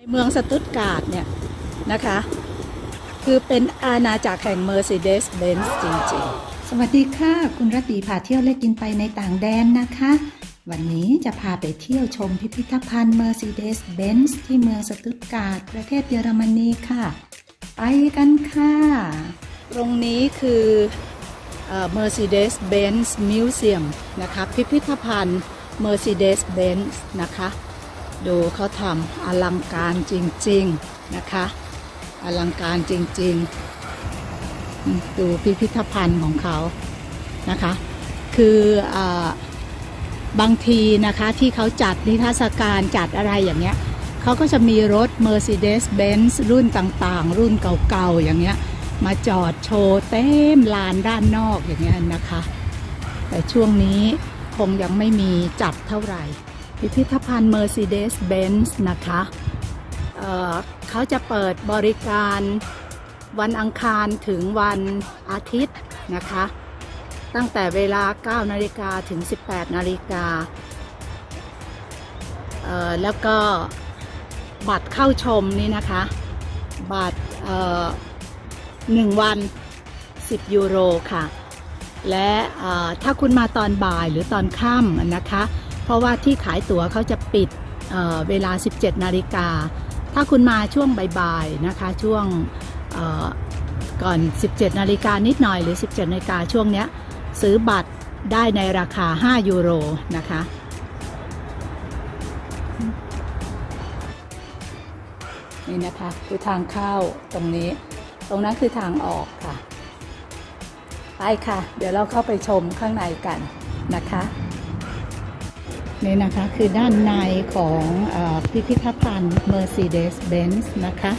ในเมืองสตุตการ์ดเนี่ยนะคะ คือเป็นอาณาจักรแห่ง Mercedes-Benz จริงสวัสดีค่ะ คุณรัตตีพาเที่ยวและกินไปในต่างแดนนะคะ วันนี้จะพาไปเที่ยวชมพิพิธภัณฑ์ Mercedes-Benz ที่เมืองสตุตการ์ดประเทศเยอรมนีค่ะ ไปกันค่ะๆตรงนี้คือเอ่อ Mercedes-Benz Museum นะคะ พิพิธภัณฑ์ Mercedes-Benz นะคะ ดูเขาทำอลังการจริง ๆ นะคะ อลังการจริง ๆ ดูพิพิธภัณฑ์ของเขานะคะ คือออบางทีนะคะที่เขาจัดนิทรรศการจัดอะไรอย่างเงี้ยเขาก็จะมีรถ Mercedes-Benz รุ่นต่างๆ รุ่นเก่าๆ อย่างเงี้ย มาจอดโชว์เต็มลานด้านนอกอย่างเงี้ยนะคะ แต่ช่วงนี้คงยังไม่มีจัดเท่าไหร่ พิพิธภัณฑ์ Mercedes-Benz นะคะเเขาจะเปิดบริการวันอังคารถึงวันอาทิตย์นะคะ ตั้งแต่เวลา 9 นาฬิกาถึง 18 นาฬิกา แล้วก็บัตรเข้าชมนี่นะคะ บัตรหนึ่งวัน 10 ยูโรค่ะ และถ้าคุณมาตอนบ่ายหรือตอนค่ำนะคะ ราะว่าที่ขายตั๋วเขาจะปิดเเวลา 17 นาฬิกา ถ้าคุณมาช่วงบ่ายๆนะคะช่วงก่อน 17 นาฬิกานิดหน่อยหรือ 17 นาฬิกาช่วงเนี้ยซื้อบัตรได้ในราคา 5 ยูโรนะคะ นี่นะคะคือทางเข้าตรงนี้ ตรงนั้นคือทางออกค่ะ ไปค่ะ เดี๋ยวเราเข้าไปชมข้างในกันนะคะ นี่นะคะคือด้านในของอพิพิธภัณฑ์ Mercedes-Benz นะคะ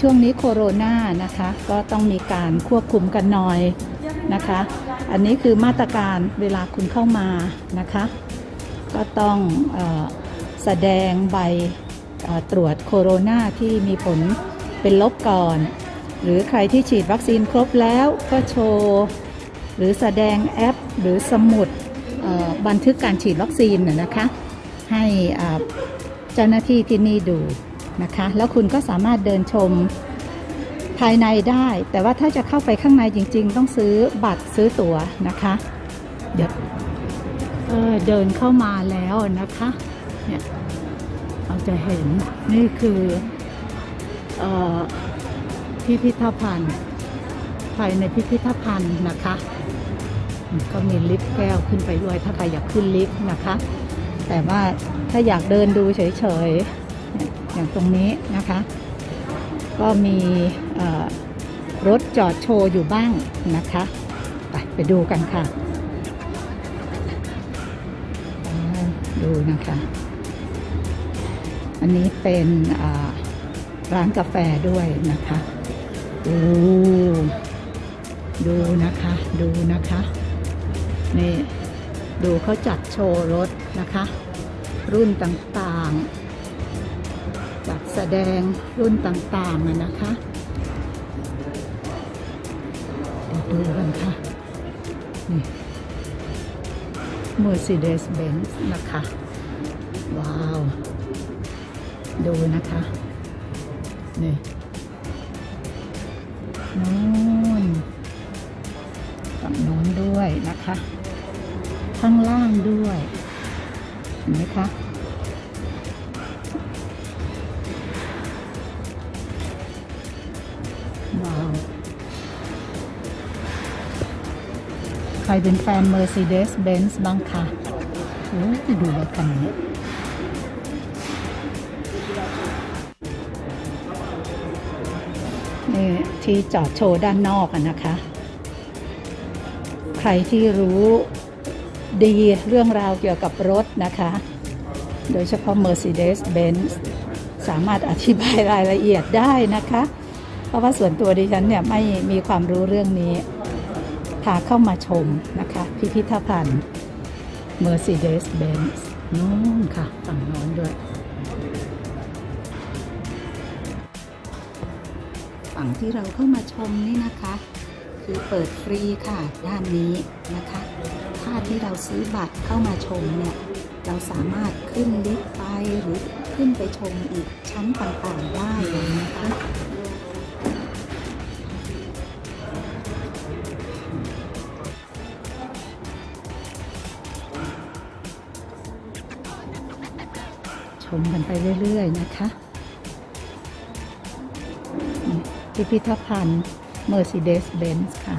ช่วงนี้โคโรนานะคะก็ต้องมีการควบคุมกันหน่อยนะคะ อันนี้คือมาตรการเวลาคุณเข้ามานะคะ ก็ต้องอแสดงใบตรวจโคโรนาที่มีผลเป็นลบก่อน หรือใครที่ฉีดวัคซีนครบแล้วก็โชว์ หรือแสดงแอปหรือสมุด บันทึกการฉีดวัคซีนนะคะ ให้เจ้าหน้าที่ที่นี่ดูนะคะ แล้วคุณก็สามารถเดินชมภายในได้ แต่ว่าถ้าจะเข้าไปข้างในจริง ๆ ต้องซื้อบัตรซื้อตั๋วนะคะ เดี๋ยวเ,เดินเข้ามาแล้วนะคะเนี่ยเราจะเห็นนี่คือออพิพิธภัณฑ์ภายในพิพิธภัณฑ์นะคะ ก็มีลิฟต์แก้วขึ้นไปด้วย ถ้าใครอยากขึ้นลิฟต์นะคะ แต่ว่าถ้าอยากเดินดูเฉยๆ อย่างตรงนี้นะคะ ก็มีรถจอดโชว์อยู่บ้างนะคะไปไปดูกันค่ะ ดูนะคะ อันนี้เป็นร้านกาแฟด้วยนะคะ โอ้ดูนะคะ ดูนะคะ นี่ดูเขาจัดโชว์รถนะคะ รุ่นต่างๆ จัดแสดงรุ่นต่างๆนะคะเดี๋ยวดูกันค่ะ นี่ Mercedes-Benz นะคะ ว้าว ดูนะคะ นี่นู่นฝั่งโน้นด้วยนะคะ ข้างล่างด้วยเห็นไหมคะว้าวใครเป็นแฟน Mercedes-Benz บ้างคะโอ้ดูรถคันนี้นี่ที่จอดโชว์ด้านนอกนะคะ ใครที่รู้ ดีเรื่องราวเกี่ยวกับรถนะคะ โดยเฉพาะ Mercedes-Benz สามารถอธิบายรายละเอียดได้นะคะ เพราะว่าส่วนตัวดิฉันเนี่ยไม่มีความรู้เรื่องนี้ พาเข้ามาชมนะคะ พิพิธภัณฑ์ Mercedes-Benz นู่นค่ะ ฝั่งน้นด้วย ฝั่งที่เราเข้ามาชมนี่นะคะ คือเปิดฟรีค่ะ ด้านนี้นะคะ ถ้าที่เราซื้อบัตรเข้ามาชมเนี่ยเราสามารถขึ้นลิฟต์ไปหรือขึ้นไปชมอีกชั้นต่างๆได้เลยนะคะชมกันไปเรื่อย ๆ นะคะ พิพิธภัณฑ์ Mercedes-Benz ค่ะ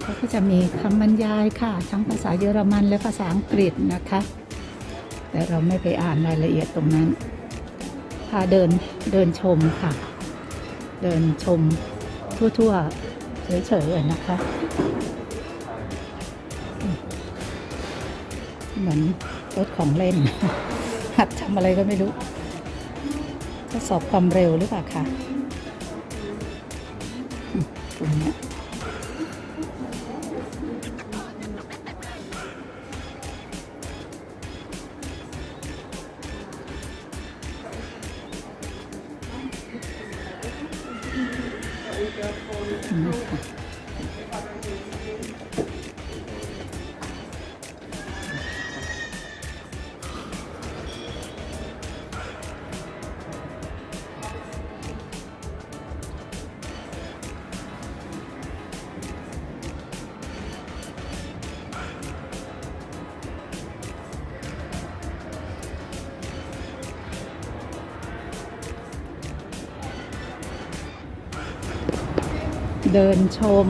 เขาก็จะมีคำบรรยายค่ะ ทั้งภาษาเยอรมันและภาษาอังกฤษนะคะ แต่เราไม่ไปอ่านรายละเอียดตรงนั้น พาเดินเดินชมค่ะ เดินชมทั่วๆเฉยๆนะคะเหมือนรถของเล่น หัดทำอะไรก็ไม่รู้ทดสอบความเร็วหรือเปล่าคะอืมตรงเนี้ That's all. เดินชม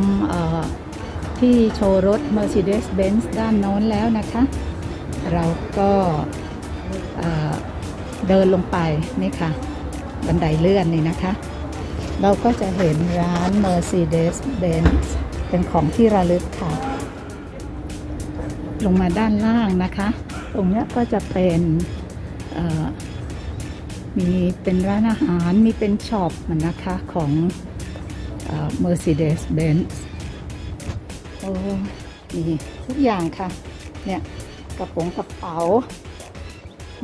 ที่โชว์รถ Mercedes-Benz ด้านโน้นแล้วนะคะ เราก็เดินลงไปนี่ค่ะ บันไดเลื่อนนี่นะคะ เราก็จะเห็นร้าน Mercedes-Benz เป็นของที่ระลึกค่ะ ลงมาด้านล่างนะคะ ตรงนี้ก็จะเป็นมีเป็นร้านอาหารมีเป็นช็อปมันนะคะของ เมอร์เซเดสเบนซ์โอ้มีทุกอย่างค่ะ เนี่ย กระโปรงกระเป๋า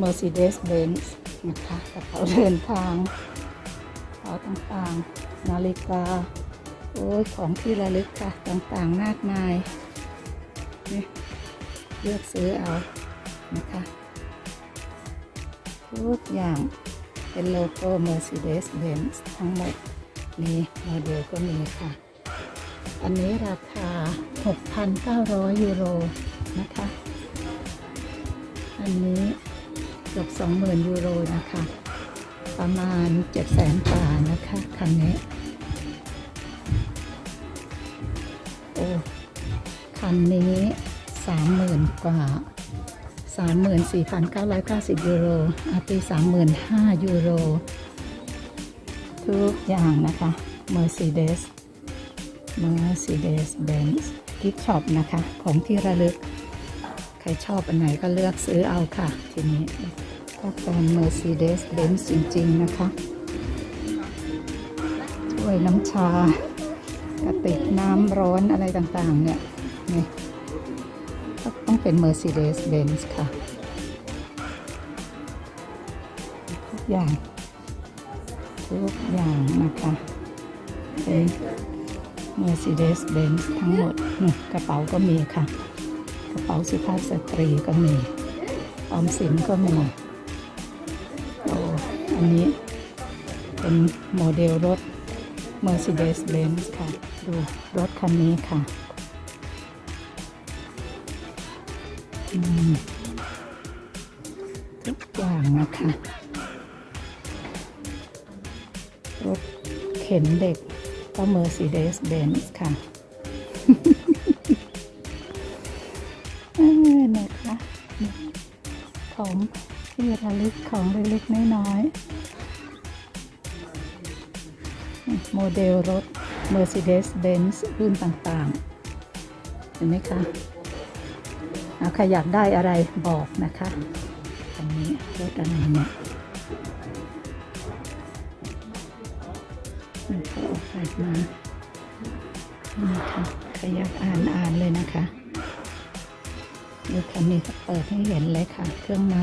Mercedes-Benz นะคะกระเป๋าเดินทางกระเป๋าต่างๆ นาฬิกา โอ้ยของที่ระลึกค่ะ ต่างๆ มากมาย นี่เลือกซื้อเอานะคะทุกอย่างเป็นโลโก้ Mercedes-Benz ทั้งหมด มีโมเดลก็มีค่ะ อันนี้ราคา 6,900 ยูโรนะคะ อันนี้เกือบ20,000 ยูโรนะคะ ประมาณ 700,000กว่านะคะคันนี้ โอ้ คันนี้ 30,000 กว่า34,990 ยูโรอาตี35,000 ยูโร ทุกอย่างนะคะ Mercedes Mercedes Benz Gift Shop นะคะ ของที่ระลึก ใครชอบอันไหนก็เลือกซื้อเอาค่ะ ทีนี้ก็เป็น Mercedes Benz จริง ๆ นะคะถ้วยน้ำชากระติกน้ำร้อนอะไรต่างๆ เนี่ยนี่ก็ต้องเป็น Mercedes Benz ค่ะ ทุกอย่าง ทุกอย่างนะคะเป็น Mercedes Benz ทั้งหมดนี่กระเป๋าก็มีค่ะ กระเป๋าสุภาพสตรีก็มี ออมสินก็มีโอ้อันนี้เป็นโมเดลรถ Mercedes Benz ค่ะ ดูรถคันนี้ค่ะทุกอย่างนะคะ รถเข็นเด็กก็ Mercedes Benz ค่ะนะคะของที่ระลึกของเล็กๆน้อยๆโมเดลรถ Mercedes Benz รุ่นต่างๆ เห็นไหมคะเอาใครอยากได้อะไรบอกนะคะ อันนี้รถอะไรเนี่ย มันก็ออกแบบมานี่ค่ะใครอยากอ่านอ่านเลยนะคะดูคันนี้เปิดให้เห็นเลยค่ะ เครื่องใน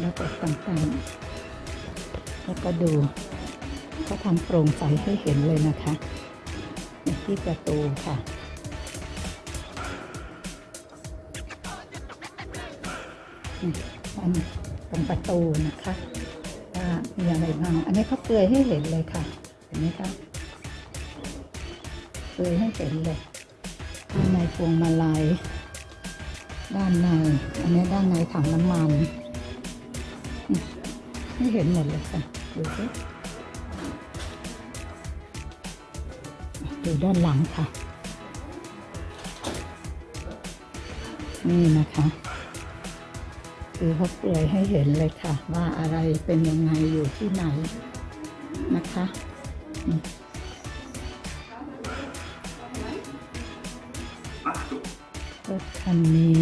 แล้วก็ต่างๆ แล้วก็ดูเขาทำโปร่งใสให้เห็นเลยนะคะที่ประตูค่ะนี่อัน ตรงประตูนะคะว่ามีอะไรบ้างอันนี้เขาเปลือยให้เห็นเลยค่ะ เห็นไหมคะเปลือยให้เห็นเลยด้านในพวงมาลัยด้านใน อันนี้ด้านในถังน้ำมันอืมให้เห็นหมดเลยค่ะดูสิดูด้านหลังค่ะ นี่นะคะ อเขาเปลือยให้เห็นเลยค่ะ ว่าอะไรเป็นยังไงอยู่ที่ไหนนะคะรถคันนี้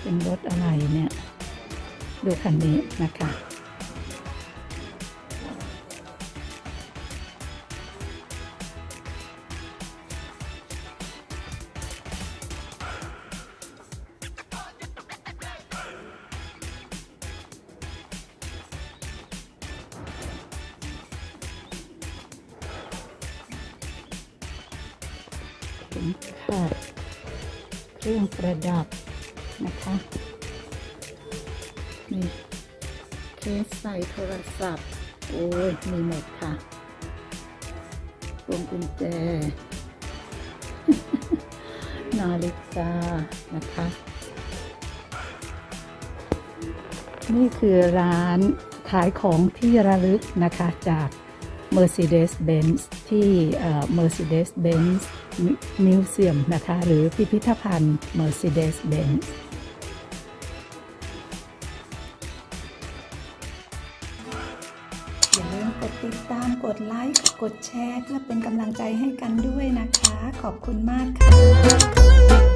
เป็นรถอะไรเนี่ย ดูคันนี้นะคะ เข็มขัดเครื่องประดับนะคะนี่เคสใส่โทรศัพท์ โอ้ย มีหมดค่ะพวงกุญแจ นาฬิกา นะคะ นี่คือร้านขายของที่ระลึกนะคะจาก Mercedes-Benz ที่ mercedes benz มิวเซียมนะคะ หรือพิพิธภัณฑ์ Mercedes-Benz อย่าลืมกดติดตามกดไลค์ กดแชร์ เพื่อเป็นกำลังใจให้กันด้วยนะคะ ขอบคุณมากค่ะ